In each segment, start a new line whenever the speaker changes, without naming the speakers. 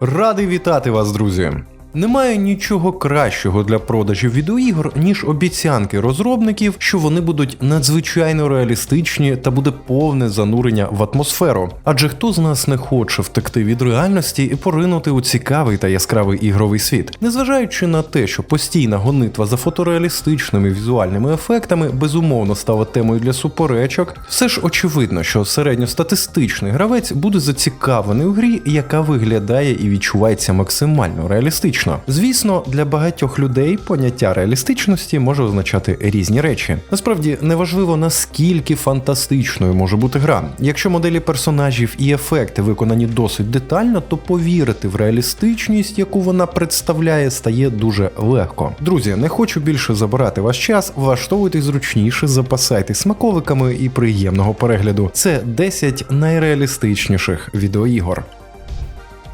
Радий вітати вас, друзі! Немає нічого кращого для продажів відеоігр, ніж обіцянки розробників, що вони будуть надзвичайно реалістичні та буде повне занурення в атмосферу. Адже хто з нас не хоче втекти від реальності і поринути у цікавий та яскравий ігровий світ, незважаючи на те, що постійна гонитва за фотореалістичними візуальними ефектами безумовно стала темою для суперечок, все ж очевидно, що середньостатистичний гравець буде зацікавлений у грі, яка виглядає і відчувається максимально реалістично. Звісно, для багатьох людей поняття реалістичності може означати різні речі. Насправді неважливо наскільки фантастичною може бути гра. Якщо моделі персонажів і ефекти виконані досить детально, то повірити в реалістичність, яку вона представляє, стає дуже легко. Друзі, не хочу більше забирати ваш час, влаштовуйтесь зручніше, запасайтесь смаковиками і приємного перегляду. Це 10 найреалістичніших відеоігор.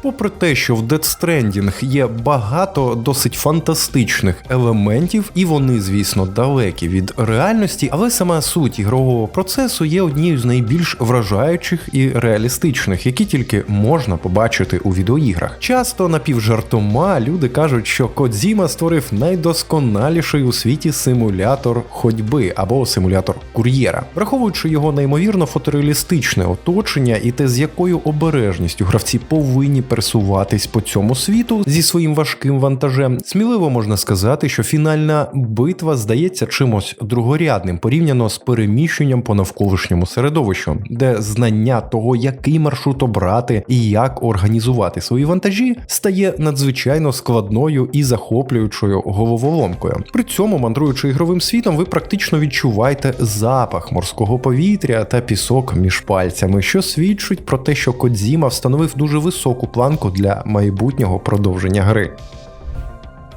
Попри те, що в Death Stranding є багато досить фантастичних елементів, і вони, звісно, далекі від реальності, але сама суть ігрового процесу є однією з найбільш вражаючих і реалістичних, які тільки можна побачити у відеоіграх. Часто напівжартома люди кажуть, що Кодзіма створив найдосконаліший у світі симулятор ходьби або симулятор кур'єра, враховуючи його неймовірно фотореалістичне оточення і те, з якою обережністю гравці повинні пересуватись по цьому світу зі своїм важким вантажем, сміливо можна сказати, що фінальна битва здається чимось другорядним порівняно з переміщенням по навколишньому середовищу, де знання того, який маршрут обрати і як організувати свої вантажі, стає надзвичайно складною і захоплюючою головоломкою. При цьому, мандруючи ігровим світом, ви практично відчуваєте запах морського повітря та пісок між пальцями, що свідчить про те, що Кодзіма встановив дуже високу планку для майбутнього продовження гри.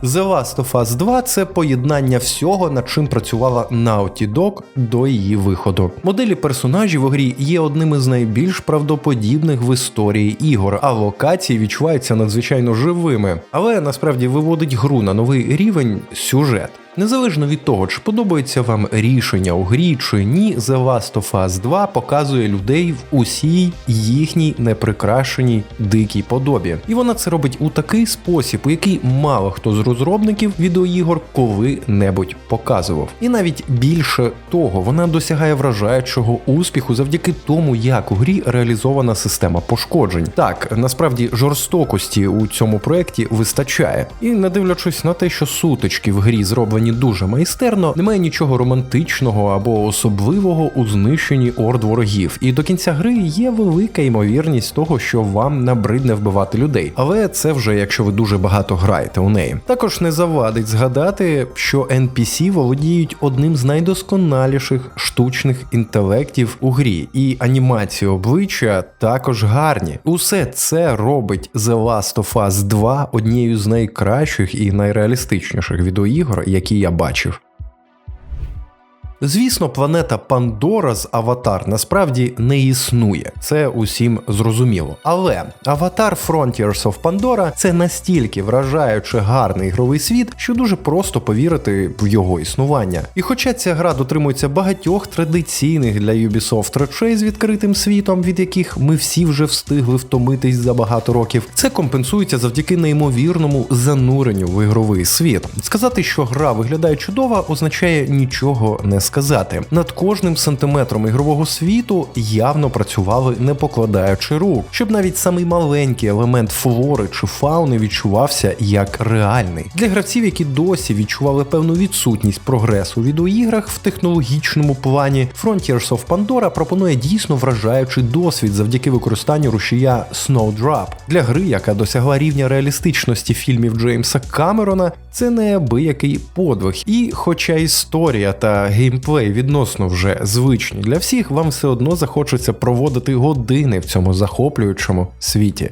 The Last of Us 2 це поєднання всього, над чим працювала Naughty Dog до її виходу. Моделі персонажів у грі є одним із найбільш правдоподібних в історії ігор, а локації відчуваються надзвичайно живими, але насправді виводить гру на новий рівень сюжет. Незалежно від того, чи подобається вам рішення у грі чи ні, The Last of Us 2 показує людей в усій їхній неприкрашеній дикій подобі. І вона це робить у такий спосіб, який мало хто з розробників відеоігор коли-небудь показував. І навіть більше того, вона досягає вражаючого успіху завдяки тому, як у грі реалізована система пошкоджень. Так, насправді жорстокості у цьому проєкті вистачає. І не дивлячись на те, що сутички в грі зроблені дуже майстерно, немає нічого романтичного або особливого у знищенні орд ворогів. І до кінця гри є велика ймовірність того, що вам набридне вбивати людей. Але це вже якщо ви дуже багато граєте у неї. Також не завадить згадати, що NPC володіють одним з найдосконаліших штучних інтелектів у грі, і анімації обличчя також гарні. Усе це робить The Last of Us 2 однією з найкращих і найреалістичніших відеоігор, які я бачив. Звісно, планета Пандора з Аватар насправді не існує, це усім зрозуміло. Але Аватар Frontiers of Pandora це настільки вражаюче гарний ігровий світ, що дуже просто повірити в його існування. І хоча ця гра дотримується багатьох традиційних для Ubisoft речей з відкритим світом, від яких ми всі вже встигли втомитись за багато років, це компенсується завдяки неймовірному зануренню в ігровий світ. Сказати, що гра виглядає чудово, означає нічого не сказати. Над кожним сантиметром ігрового світу явно працювали не покладаючи рук, щоб навіть самий маленький елемент флори чи фауни відчувався як реальний. Для гравців, які досі відчували певну відсутність прогресу у відеоіграх в технологічному плані, Frontiers of Pandora пропонує дійсно вражаючий досвід завдяки використанню рушія Snowdrop. Для гри, яка досягла рівня реалістичності фільмів Джеймса Камерона, це неабиякий подвиг. І хоча історія та геймплей відносно вже звичні для всіх, вам все одно захочеться проводити години в цьому захоплюючому світі.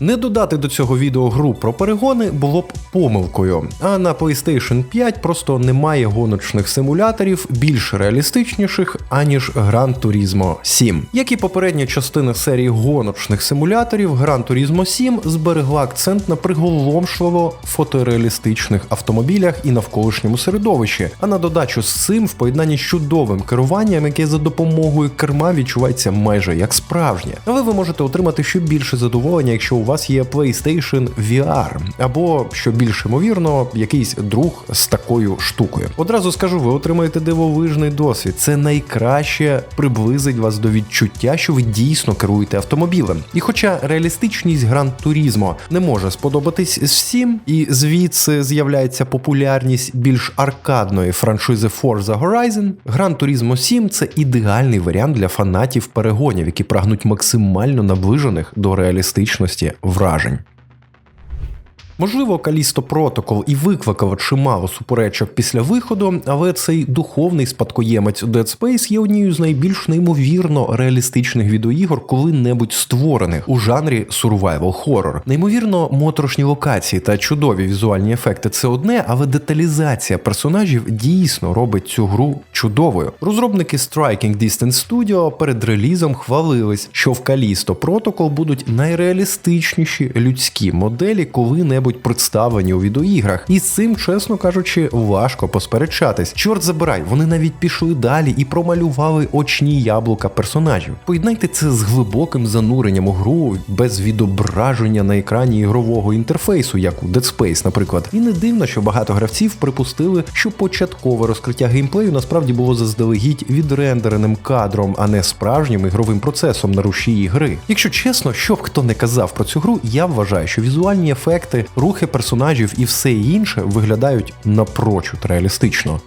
Не додати до цього відео гру про перегони було б помилкою. А на PlayStation 5 просто немає гоночних симуляторів більш реалістичніших, аніж Gran Turismo 7. Як і попередня частина серії гоночних симуляторів, Gran Turismo 7 зберегла акцент на приголомшливо фотореалістичних автомобілях і навколишньому середовищі. А на додачу з цим в поєднанні з чудовим керуванням, яке за допомогою керма відчувається майже як справжнє. Але ви можете отримати ще більше задоволення, якщо у вас є PlayStation VR, або що більш ймовірно, якийсь друг з такою штукою. Одразу скажу, ви отримаєте дивовижний досвід. Це найкраще приблизить вас до відчуття, що ви дійсно керуєте автомобілем. І хоча реалістичність Гран Турізмо не може сподобатись всім, і звідси з'являється популярність більш аркадної франшизи Forza Horizon, Gran Turismo 7 це ідеальний варіант для фанатів перегонів, які прагнуть максимально наближених до реалістичності вражень. Можливо, Калісто Протокол і викликав чимало суперечок після виходу, але цей духовний спадкоємець Dead Space є однією з найбільш неймовірно реалістичних відеоігор, коли-небудь створених у жанрі survival horror. Неймовірно, моторошні локації та чудові візуальні ефекти це одне, але деталізація персонажів дійсно робить цю гру чудовою. Розробники Striking Distance Studio перед релізом хвалились, що в Калісто Протокол будуть найреалістичніші людські моделі, коли-небудь будь представлені у відеоіграх, і з цим, чесно кажучи, важко посперечатись. Чорт забирай, вони навіть пішли далі і промалювали очні яблука персонажів. Поєднайте це з глибоким зануренням у гру без відображення на екрані ігрового інтерфейсу, як у Dead Space, наприклад. І не дивно, що багато гравців припустили, що початкове розкриття геймплею насправді було заздалегідь відрендереним кадром, а не справжнім ігровим процесом на рушії гри. Якщо чесно, що б хто не казав про цю гру, я вважаю, що візуальні ефекти рухи персонажів і все інше виглядають напрочуд реалістично.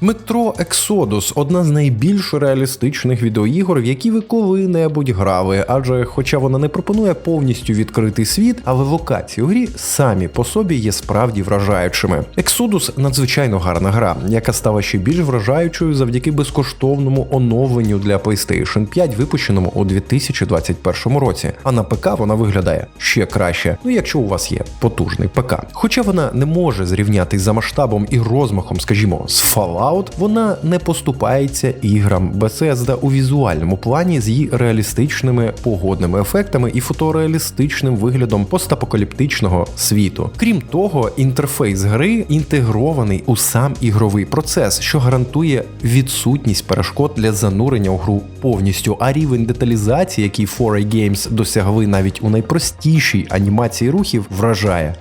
Метро Exodus одна з найбільш реалістичних відеоігор, в які ви коли-небудь грали, адже, хоча вона не пропонує повністю відкритий світ, але локації у грі самі по собі є справді вражаючими. Exodus надзвичайно гарна гра, яка стала ще більш вражаючою завдяки безкоштовному оновленню для PlayStation 5, випущеному у 2021 році. А на ПК вона виглядає ще краще, ну якщо у вас є потужний ПК. Хоча вона не може зрівнятись за масштабом і розмахом, скажімо, з Fallout, Fallout, вона не поступається іграм Bethesda у візуальному плані з її реалістичними погодними ефектами і фотореалістичним виглядом постапокаліптичного світу. Крім того, інтерфейс гри інтегрований у сам ігровий процес, що гарантує відсутність перешкод для занурення у гру повністю. А рівень деталізації, який 4A Games досягли навіть у найпростішій анімації рухів, вражає.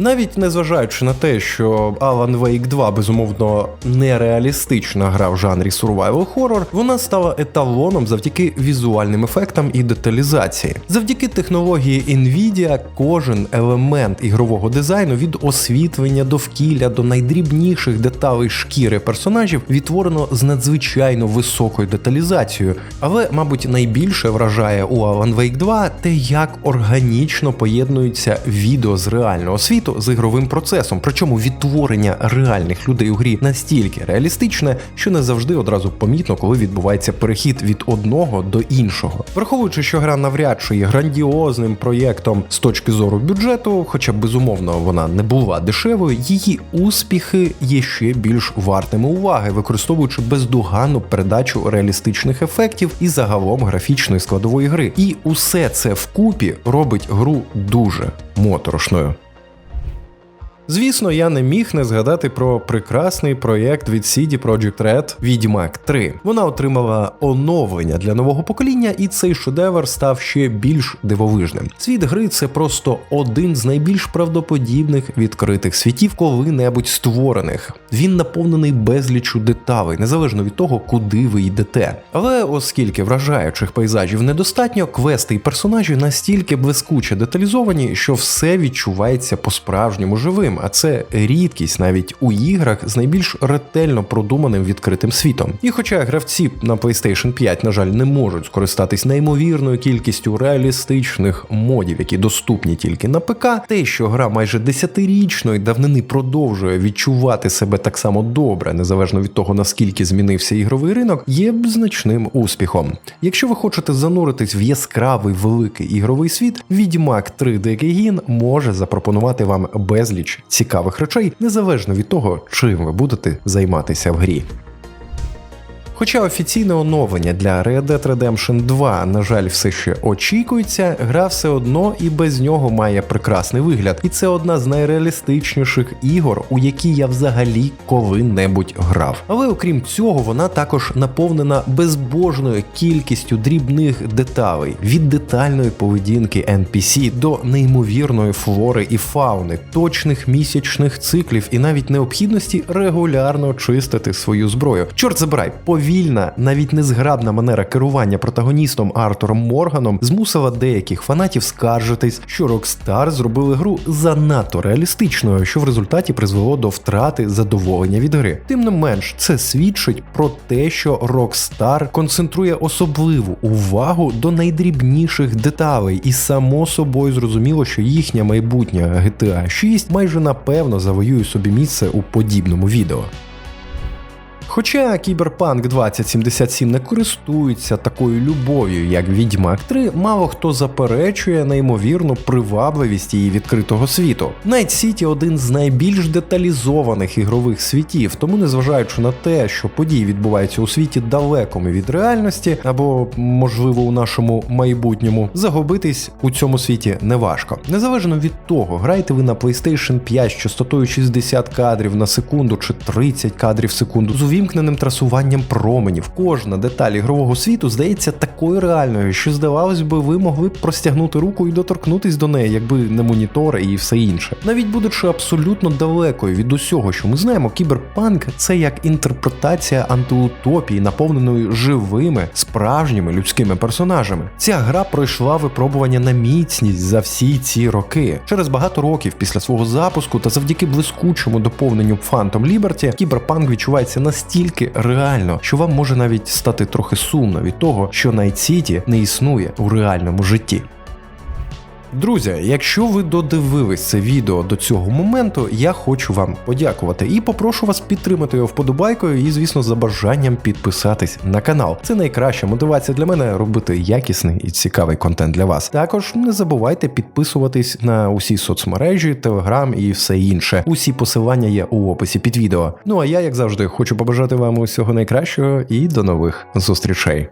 Навіть незважаючи на те, що Alan Wake 2 безумовно нереалістична гра в жанрі survival horror, вона стала еталоном завдяки візуальним ефектам і деталізації. Завдяки технології Nvidia кожен елемент ігрового дизайну від освітлення довкілля до найдрібніших деталей шкіри персонажів відтворено з надзвичайно високою деталізацією. Але, мабуть, найбільше вражає у Alan Wake 2 те, як органічно поєднуються відео з реального світу світу з ігровим процесом, причому відтворення реальних людей у грі настільки реалістичне, що не завжди одразу помітно, коли відбувається перехід від одного до іншого. Враховуючи, що гра навряд чи є грандіозним проєктом з точки зору бюджету, хоча безумовно вона не була дешевою, її успіхи є ще більш вартими уваги, використовуючи бездоганну передачу реалістичних ефектів і загалом графічної складової гри. І усе це вкупі робить гру дуже моторошною. Звісно, я не міг не згадати про прекрасний проєкт від CD Projekt Red Відьмак 3. Вона отримала оновлення для нового покоління, і цей шедевр став ще більш дивовижним. Світ гри це просто один з найбільш правдоподібних відкритих світів, коли-небудь створених. Він наповнений безлічу деталей, незалежно від того, куди ви йдете. Але оскільки вражаючих пейзажів недостатньо, квести і персонажі настільки блискуче деталізовані, що все відчувається по-справжньому живим. А це рідкість навіть у іграх з найбільш ретельно продуманим відкритим світом. І хоча гравці на PlayStation 5, на жаль, не можуть скористатись неймовірною кількістю реалістичних модів, які доступні тільки на ПК, те, що гра майже десятирічної давнини продовжує відчувати себе так само добре, незалежно від того наскільки змінився ігровий ринок, є б значним успіхом. Якщо ви хочете зануритись в яскравий великий ігровий світ, Відьмак 3 Декігін може запропонувати вам безліч цікавих речей, незалежно від того, чим ви будете займатися в грі. Хоча офіційне оновлення для Red Dead Redemption 2, на жаль, все ще очікується, гра все одно і без нього має прекрасний вигляд, і це одна з найреалістичніших ігор, у які я взагалі коли-небудь грав. Але окрім цього, вона також наповнена безбожною кількістю дрібних деталей від детальної поведінки NPC до неймовірної флори і фауни, точних місячних циклів і навіть необхідності регулярно чистити свою зброю. Чорт забирай, повільна, навіть незграбна манера керування протагоністом Артуром Морганом змусила деяких фанатів скаржитись, що Rockstar зробили гру занадто реалістичною, що в результаті призвело до втрати задоволення від гри. Тим не менш, це свідчить про те, що Rockstar концентрує особливу увагу до найдрібніших деталей, і само собою зрозуміло, що їхня майбутня GTA 6 майже напевно завоює собі місце у подібному відео. Хоча Кіберпанк 2077 не користується такою любов'ю, як Відьмак 3, мало хто заперечує неймовірну привабливість її відкритого світу. Night City один з найбільш деталізованих ігрових світів, тому незважаючи на те, що події відбуваються у світі далекому від реальності, або, можливо, у нашому майбутньому, загубитись у цьому світі неважко. Незалежно від того, граєте ви на PlayStation 5 з частотою 60 кадрів на секунду чи 30 кадрів в секунду з увімкненим трасуванням променів. Кожна деталь ігрового світу здається такою реальною, що здавалось би, ви могли б простягнути руку і доторкнутись до неї, якби не монітор і все інше. Навіть будучи абсолютно далекою від усього, що ми знаємо, кіберпанк це як інтерпретація антиутопії, наповненої живими, справжніми людськими персонажами. Ця гра пройшла випробування на міцність за всі ці роки. Через багато років після свого запуску та завдяки блискучому доповненню Phantom Liberty, кіберпанк відчувається настільки реально, що вам може навіть стати трохи сумно від того, що Найт Сіті не існує у реальному житті. Друзі, якщо ви додивились це відео до цього моменту, я хочу вам подякувати і попрошу вас підтримати його вподобайкою і, звісно, за бажанням підписатись на канал. Це найкраща мотивація для мене робити якісний і цікавий контент для вас. Також не забувайте підписуватись на усі соцмережі, телеграм і все інше. Усі посилання є у описі під відео. Ну а я, як завжди, хочу побажати вам усього найкращого і до нових зустрічей.